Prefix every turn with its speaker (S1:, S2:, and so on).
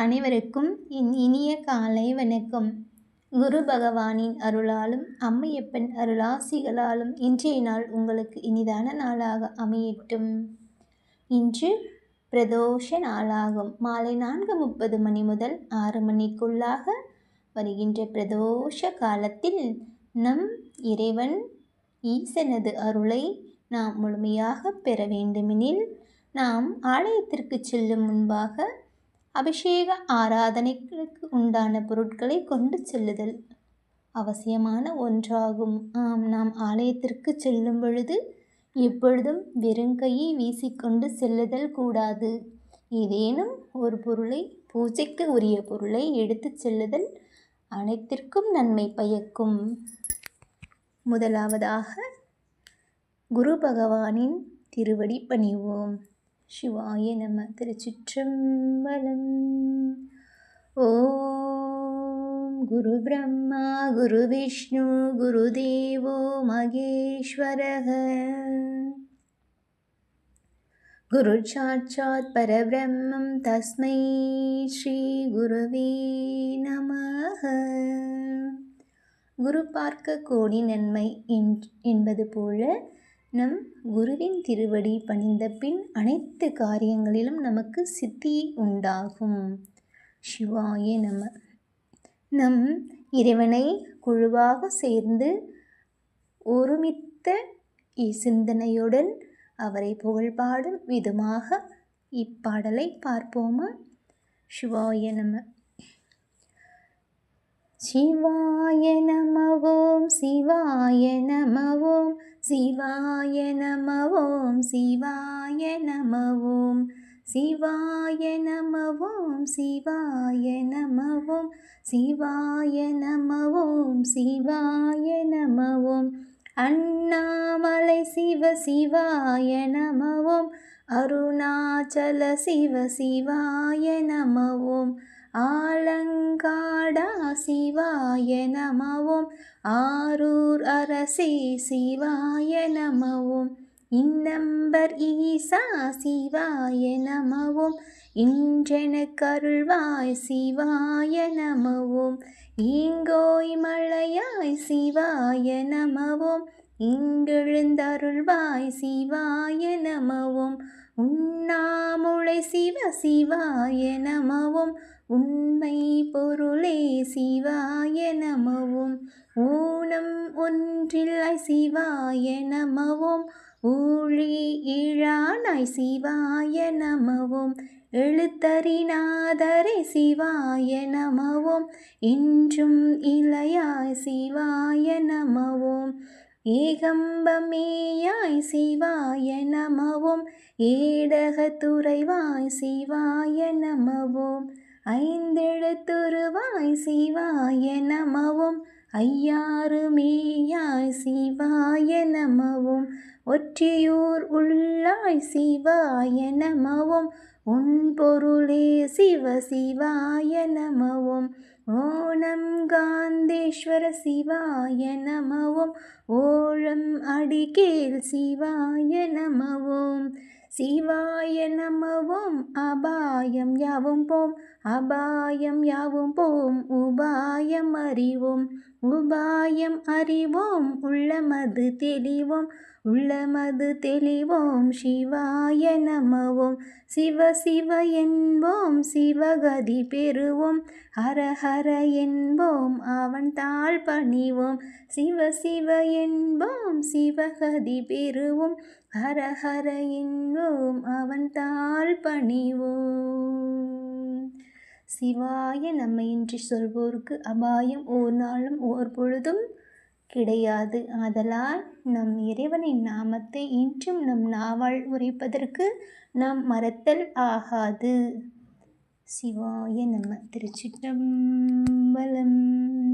S1: அனைவருக்கும் என் இனிய காலை வணக்கம். குரு பகவானின் அருளாலும் அம்மையப்பன் அருளாசிகளாலும் இன்றைய நாள் உங்களுக்கு இனிதான நாளாக அமையட்டும். இன்று பிரதோஷ நாளாகும். மாலை நான்கு முப்பது மணி முதல் ஆறு மணிக்குள்ளாக வருகின்ற பிரதோஷ காலத்தில் நம் இறைவன் ஈசனது அருளை நாம் முழுமையாக பெற வேண்டுமெனில் நாம் ஆலயத்திற்கு செல்லும் முன்பாக அபிஷேக ஆராதனைகளுக்கு உண்டான பொருட்களை கொண்டு செல்லுதல் அவசியமான ஒன்றாகும். ஆம் நாம் ஆலயத்திற்கு செல்லும் பொழுது எப்பொழுதும் வெறுங்கையை வீசிக்கொண்டு செல்லுதல் கூடாது. ஏதேனும் ஒரு பொருளை பூஜைக்கு உரிய பொருளை எடுத்துச் செல்லுதல் அனைத்திற்கும் நன்மை பயக்கும். முதலாவதாக குரு பகவானின் திருவடி பணிவோம். சிவாய நம திருச்சிற்றம்பலம். ஓம் குரு பிரம்மா குரு விஷ்ணு குரு தேவோ மகேஸ்வரக. குரு சாட்சாத் பரபிரம்மம் தஸ்மை ஸ்ரீ குருவே நமக. குரு பார்க்க கோடி நன்மை என்பது போல நம் குருவின் திருவடி பணிந்த பின் அனைத்து காரியங்களிலும் நமக்கு சித்தி உண்டாகும். சிவாய நம. நம் இறைவனை குழுவாக சேர்ந்து ஒருமித்த சிந்தனையுடன் அவரை புகழ்பாடும் விதமாக இப்பாடலை பார்ப்போமா? சிவாய நம. சிவாய நமவோம் சிவாய நமவோம் சிவாய நம ஓம் சிவாய நம ஓம் சிவாய நம ஓம் சிவாய நம ஓம் சிவாய நம ஓம் சிவாய நம ஓம் அண்ணாமலை சிவ சிவாய நம ஓம் அருணாச்சல சிவ சிவாய நம ஓம் ஆலங்காடா சிவாய நமவும் ஆரூர் அரசே சிவாய நமவும் இன்னம்பர் ஈசா சிவாய நமவும் இன்றென கருள்வாய் சிவாய நமவும் ஈங்கோய் மழையாய் சிவாய நமவும் இங்கெழுந்தருள்வாய் சிவாய நமவும் உண்ணாமுளை சிவ சிவாய நமவும் உண்மை பொருளே சிவாய நமவும் ஊனம் ஒன்றில்லாய் சிவாய நமவும் ஊழி இழானாய் சிவாய நமவும் எழுத்தறிநாதரே சிவாய நமவோம் இன்றும் இளையாய் சிவாய நமவோம் ஏகம்பமேயாய் சிவாய நமவோம். ஏடகத்துறைவாய் சிவாய நமவோம். ஐந்தெழுத்துருவாய் சிவாய நமவோம். ஐயாறுமேயாய் சிவாய நமவோம். ஒற்றியூர் உள்ளாய் சிவாய நமவோம். உன் பொருளே சிவ சிவாய நமவோம். ஓணம் காந்தேஸ்வர சிவாய நமவோம். ஓழம் அடிகேல் சிவாய நமவோம். சிவாய நமவோம் அபாயம் யாவும் போம். அபாயம் யாவும் போம் உபாயம் அறிவோம். உபாயம் அறிவோம் உள்ளமது தெளிவோம் உள்ளமது தெளிவோம் சிவாய நமவோம். சிவ சிவ என்போம் சிவகதி பெறுவோம். ஹர ஹர என்போம் அவன் தாழ் பணிவோம். சிவ சிவ என்போம் சிவகதி பெறுவோம். ஹர ஹர என்போம் அவன் தாழ் பணிவோம். சிவாய நம்மையின்றி சொல்வோருக்கு அபாயம் ஓர் நாளும் ஓர் பொழுதும் கிடையாது. ஆதலால் நம் இறைவனின் நாமத்தை இன்றும் நம் நாவால் உரைப்பதற்கு நாம் மறத்தல் ஆகாது. சிவாய நம்ம திருச்சிற்றம்பலம்.